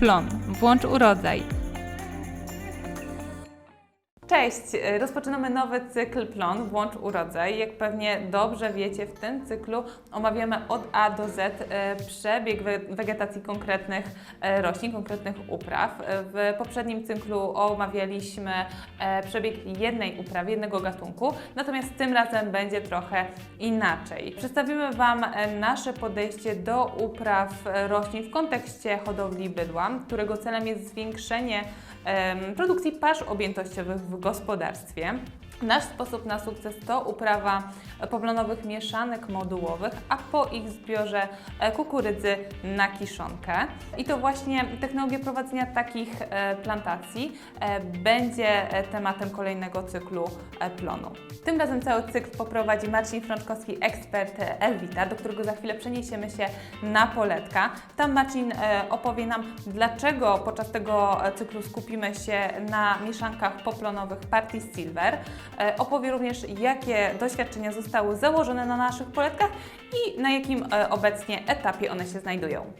Plon. Włącz urodzaj. Cześć! Rozpoczynamy nowy cykl Plon Włącz Urodzaj. Jak pewnie dobrze wiecie, w tym cyklu omawiamy od A do Z e, przebieg we- wegetacji konkretnych e, roślin, konkretnych upraw. W poprzednim cyklu omawialiśmy przebieg jednej uprawy, jednego gatunku, natomiast tym razem będzie trochę inaczej. Przedstawimy Wam nasze podejście do upraw roślin w kontekście hodowli bydła, którego celem jest zwiększenie produkcji pasz objętościowych w gospodarstwie. Nasz sposób na sukces to uprawa poplonowych mieszanek modułowych, a po ich zbiorze e, kukurydzy na kiszonkę. I to właśnie technologia prowadzenia takich e, plantacji e, będzie tematem kolejnego cyklu plonu. Tym razem cały cykl poprowadzi Marcin Frączkowski, ekspert Elwita, do którego za chwilę przeniesiemy się na poletka. Tam Marcin opowie nam, dlaczego podczas tego cyklu skupimy się na mieszankach poplonowych partii Silver. E, Opowie również, jakie doświadczenia zostały założone na naszych poletkach i na jakim e, obecnie etapie one się znajdują.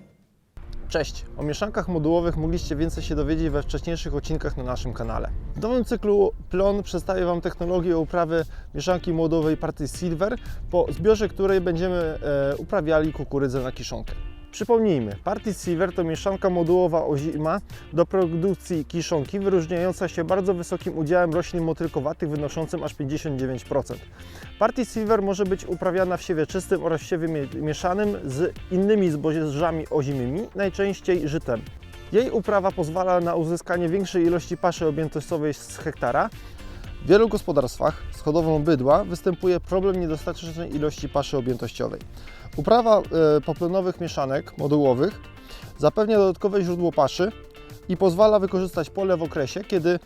Cześć! O mieszankach modułowych mogliście więcej się dowiedzieć we wcześniejszych odcinkach na naszym kanale. W nowym cyklu Plon przedstawię Wam technologię uprawy mieszanki modułowej partii Silver, po zbiorze której będziemy e, uprawiali kukurydzę na kiszonkę. Przypomnijmy, Party Silver to mieszanka modułowa ozima do produkcji kiszonki, wyróżniająca się bardzo wysokim udziałem roślin motylkowatych wynoszącym aż 59%. Party Silver może być uprawiana w siewie czystym oraz w siewie mie- mieszanym z innymi zbożami ozimymi, najczęściej żytem. Jej uprawa pozwala na uzyskanie większej ilości paszy objętościowej z hektara. W wielu gospodarstwach z hodowlą bydła występuje problem niedostatecznej ilości paszy objętościowej. Uprawa e, poplonowych mieszanek modułowych zapewnia dodatkowe źródło paszy i pozwala wykorzystać pole w okresie, kiedy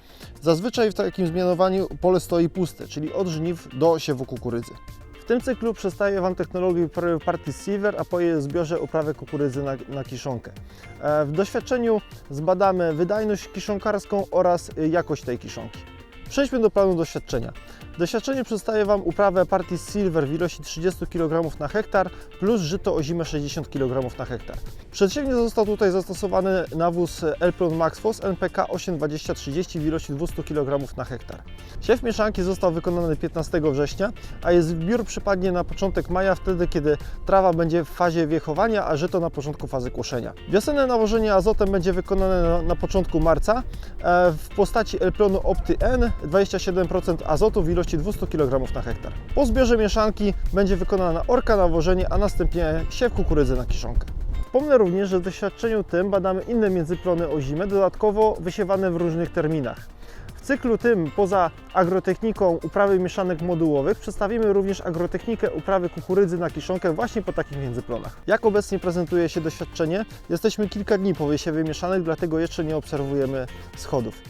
zazwyczaj w takim zmianowaniu pole stoi puste, czyli od żniw do siewu kukurydzy. W tym cyklu przedstawię Wam technologię partii Silver, a po jej zbiorze uprawę kukurydzy na, na kiszonkę. E, W doświadczeniu zbadamy wydajność kiszonkarską oraz jakość tej kiszonki. Przejdźmy do planu doświadczenia. W doświadczeniu przedstawię Wam uprawę partii Silver w ilości 30 kg na hektar plus żyto ozime 60 kg na hektar. Przeciwnie został tutaj zastosowany nawóz Elplon Maxfos NPK 82030 w ilości 200 kg na hektar. Siew mieszanki został wykonany 15 września, a jej zbiór przypadnie na początek maja, wtedy kiedy trawa będzie w fazie wiechowania, a żyto na początku fazy kłoszenia. Wiosenne nawożenie azotem będzie wykonane na, na początku marca e, w postaci Elplonu Opty N 27% azotu w ilości 200 kg na hektar. Po zbiorze mieszanki będzie wykonana orka nawożenie, a następnie siew kukurydzy na kiszonkę. Wspomnę również, że w doświadczeniu tym badamy inne międzyplony ozime, dodatkowo wysiewane w różnych terminach. W cyklu tym, poza agrotechniką uprawy mieszanek modułowych, przedstawimy również agrotechnikę uprawy kukurydzy na kiszonkę właśnie po takich międzyplonach. Jak obecnie prezentuje się doświadczenie? Jesteśmy kilka dni po wysiewie mieszanek, dlatego jeszcze nie obserwujemy schodów.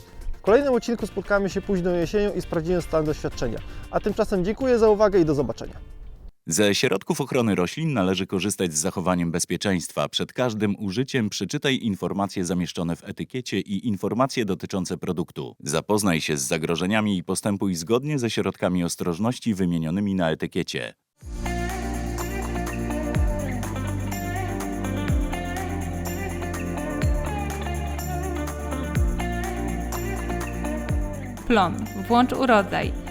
Kolejnym odcinku spotkamy się późną jesienią i sprawdzimy stan doświadczenia. A tymczasem dziękuję za uwagę i do zobaczenia. Ze środków ochrony roślin należy korzystać z zachowaniem bezpieczeństwa. Przed każdym użyciem przeczytaj informacje zamieszczone w etykiecie i informacje dotyczące produktu. Zapoznaj się z zagrożeniami i postępuj zgodnie ze środkami ostrożności wymienionymi na etykiecie. Plon. Włącz urodzaj.